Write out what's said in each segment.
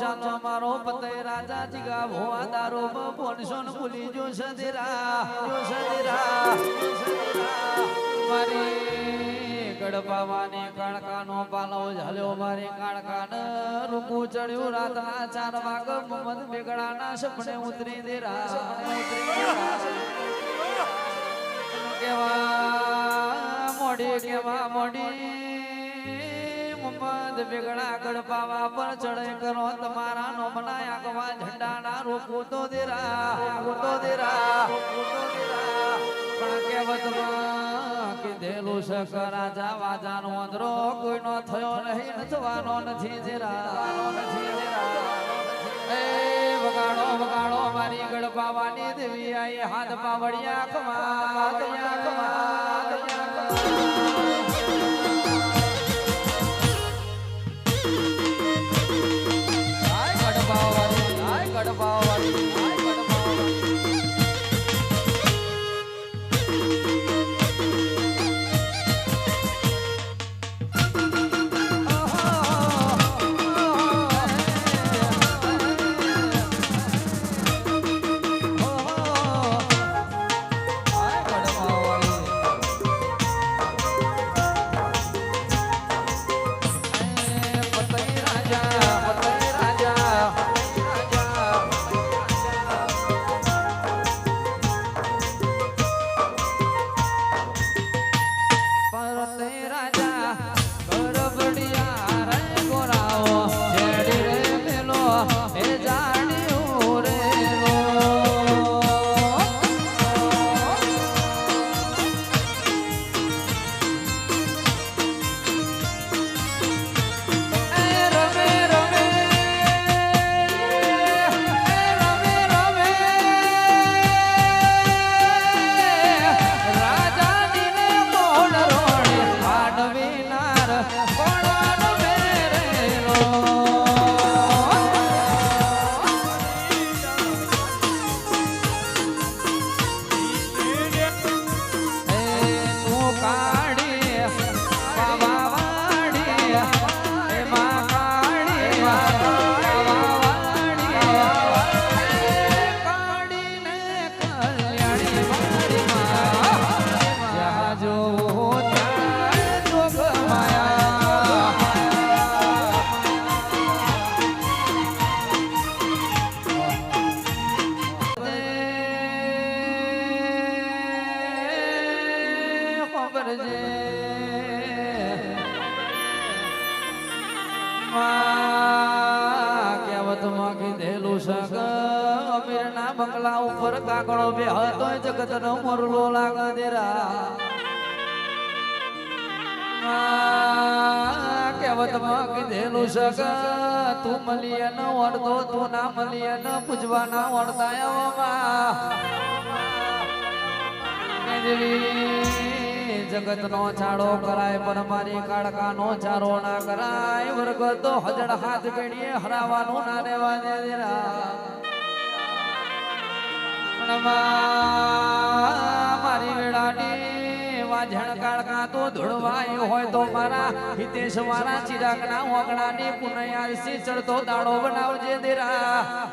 દાડો મારો પતે રાજા જીગા ભોવા દારો પોનસો ને ભૂલી જો સદરા જો સદરા મારી ગડબાવાની કાળકાનો પાલો ઝાલ્યો, મારી કાળકાને રૂકું ચડ્યું રાતના ચાર વાગ મોહમ્મદ બેગડાના સપને ઉતરી દેરા. કેવા મોડી કેવા મોડી. મોહમ્મદ વેગડા ગડપાવા પર ચડે કરો તમારા નો મનાયા ગવા ઝંડાના રોકું તો દેરા રોકું દેરા રોકું દેરા. પણ કહેવતમાં કીધેલું છે રાજા વાજાનો અંદરો કોઈનો થયો નહીં નથવાનો નથી જેરા નથી જેરા વગાડો વગાડો મારી ગડપાવાની દેવી આઈ, હાથ પાવડિયા કમા કમા આય જગતનો મોરલો લાગ દેરા કીધેલું સગ તું ન તું ના ન પૂજવા ના વળતા જગત નો છાડો કરાય પણ મારી કાળકા નો ચારો ના કરાય વર્ગ તો હજડ હાથ ગણીએ, હરાવાનું ના રેવા દેરા. મા- મારી વેળાની વાજણ કાળકા તો ધૂળવાય હોય તો મારા હિતેશ મારા ચિરાગ ના ઓગણાની પુનયાસી ચડતો દાડો બનાવજે દેરા.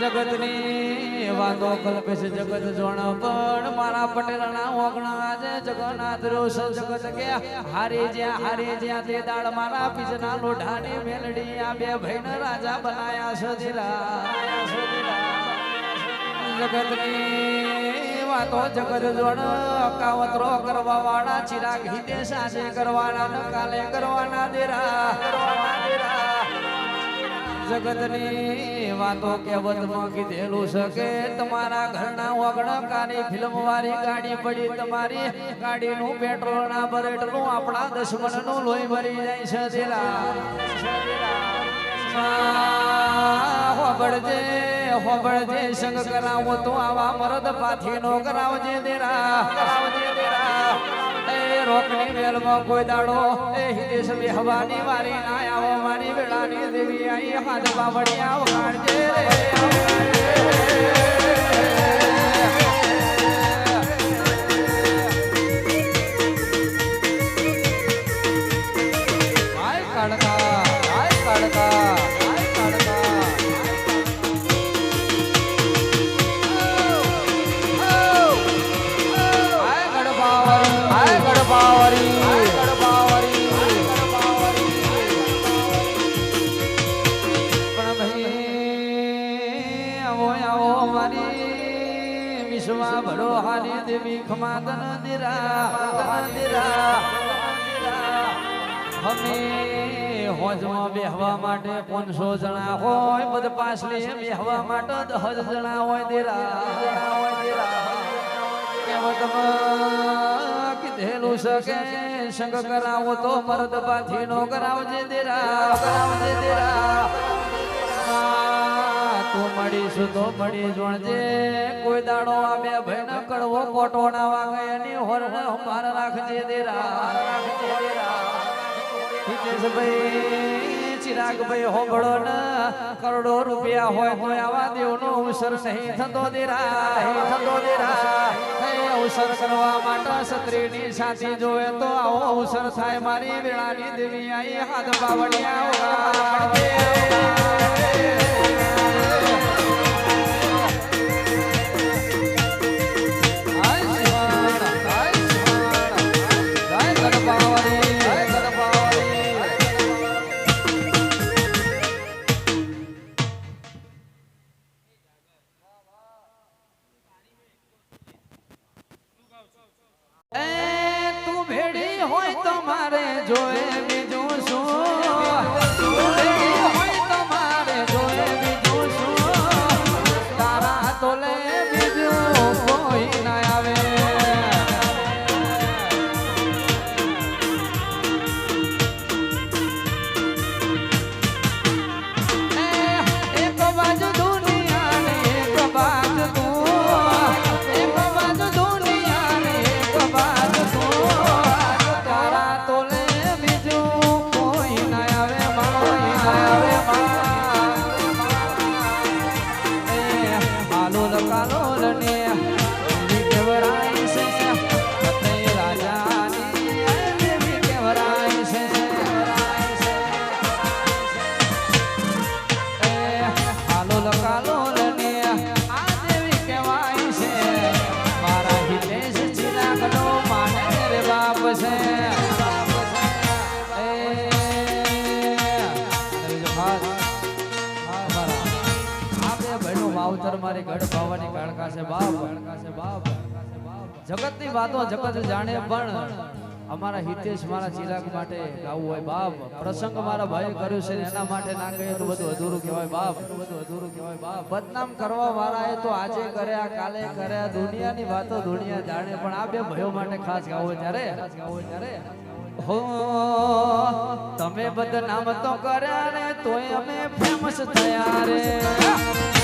જગતની વાતો કલ્પે છે જગત જોણ પણ મારા પટેલના ઓગણા આજે જગન્નાથ રોષ જગત કે હારી જ્યાં હારી જ્યાં તે દાડ મારા પીજના લોઢાની મેલડી આ બે ભાઈને રાજા બનાયા છે દીરા. જગતની વાતો જગત જોણ કાવતરો કરવા વાળા ચિરાગ હિતે સાસે કરવાના ન કાલે કરવાના દેરા. જગતની વાતો કહેવતમાં કીધેલું છે તમારા ઘરના ઓગણકાની ફિલ્મ વાળી ગાડી પડી, તમારી ગાડીનું પેટ્રોલ ના બરેટનું આપણા દુશ્મનનું લોહી ભરી જાય છે દિલા હોબળજે હોબળજે સંગ કરાવો તો આવા મરદ પાથી નો કરાવજે દેરા. કરાવજે દેરા. એ રોકની વેલમાં કોઈ દાડો. એ હિદેશ બેહવાની વારી ના આવો, મારી વેળાની દેવી આઈ હાથ બાવળિયા વખાણજે રે. હારી દેવી ખમાદન દિરા દિરા અમે હોજમાં બેહવા માટે પાંચસો જણા હોય બધ પાછલી બેહવા માટે દસ જણા હોય કીધેલું શકે, સંગ કરાવો તો મરદ પાથી નો કરાવજે દેરા કરાવજે દેરા તું મળીશું તો મળી જોણજે કોઈ દાડો આ બે ન કડવો કોટો ના વાગે. એની હોર માર રાખજે દેરા રાખજે દેરા. હિતેશભાઈ, ચિરાગભાઈ હોબળો ન કરોડો રૂપિયા હોય તો આવા દેવનો અવસર નહીં થતો દેરા, હે થતો દેરા. હે અવસર કરવા માટે સત્રીની સાથી જોવે તો આવો અવસર થાય. મારી વેળાની દેવી આઈ હાથ બાવળિયા છે માવતર મારી ગઢ ભાવાની કાળકા છે બાપ કાળકા છે જગતની વાતો જગત જાણે પણ અમારા હિતેશ મારા ચિરાગ માટે ગાવું હોય, બાપ. પ્રસંગ મારા ભાઈ કર્યો છે એના માટે ના કહીએ તો બધું અધૂરું કહેવાય, બાપ. બધું અધૂરું કહેવાય, બાપ. બદનામ કરવા વાળા એ તો આજે કર્યા, કાલે કર્યા, દુનિયાની વાતો દુનિયા જાણે, પણ આ બે ભાઈઓ માટે ખાસ ગાવું ત્યારે ગાવું ત્યારે. હો, તમે બદનામ તો કર્યા ને, તોય અમે ફેમસ થયા રે.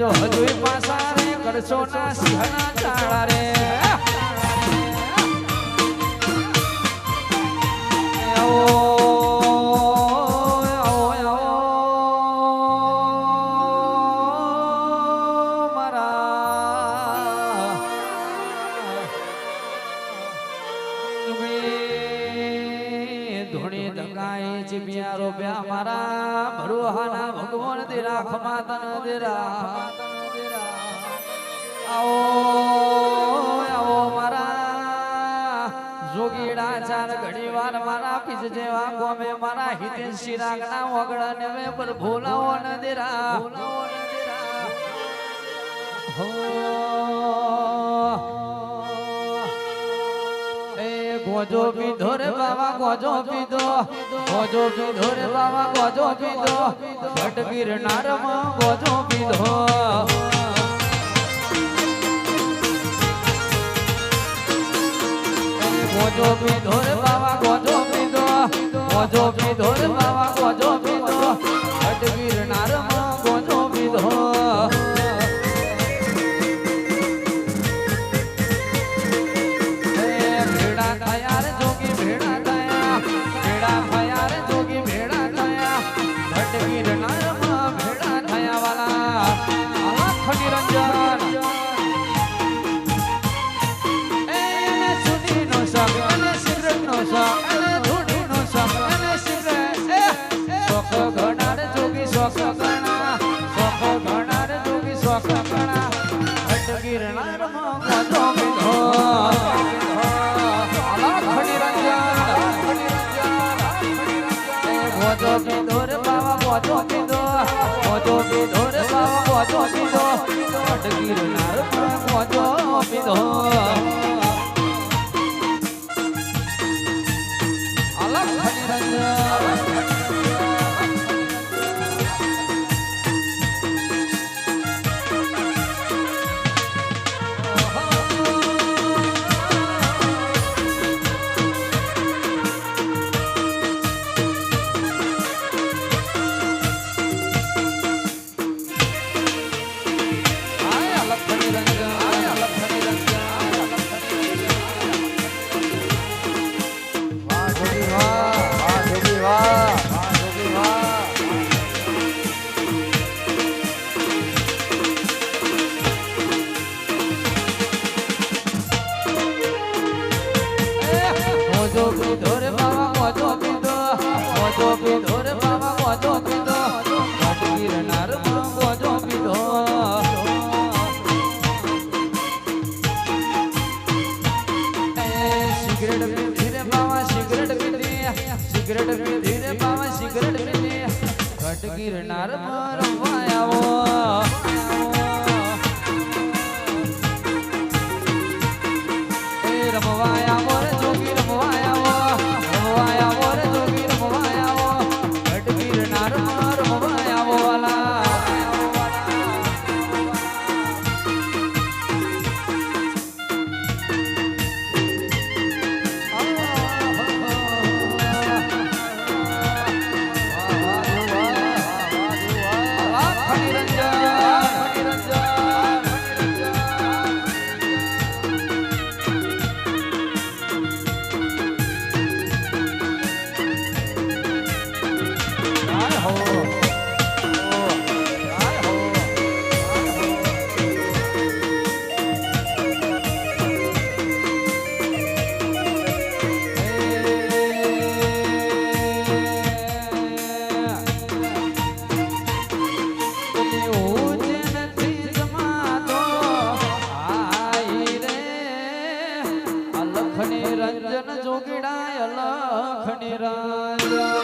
જાજો હજુય પાસા રે કરશો ના સિંહના ધકાઈ ચીપિયા રોપ્યા મારા ભરુહાના ભગવાન તેરા ખમા તન તેરા આવો આવો મારા જોગીડા ચાર ઘડી વાર મારા પીછ જેવા ગોમે મારા હિતેશ શિરાગ ના વગડા ને મે પર ભોલાવો ન દેરા. ભોલાવો ન દેરા গজো বিধোরে বাবা গজো বিধো গজো বিধো বাবা গজো বিধো ভট নারম গজো বিধো গজো বিধো বাবা গজো বিধো গজো বিধো বাবা গজো বিধো राम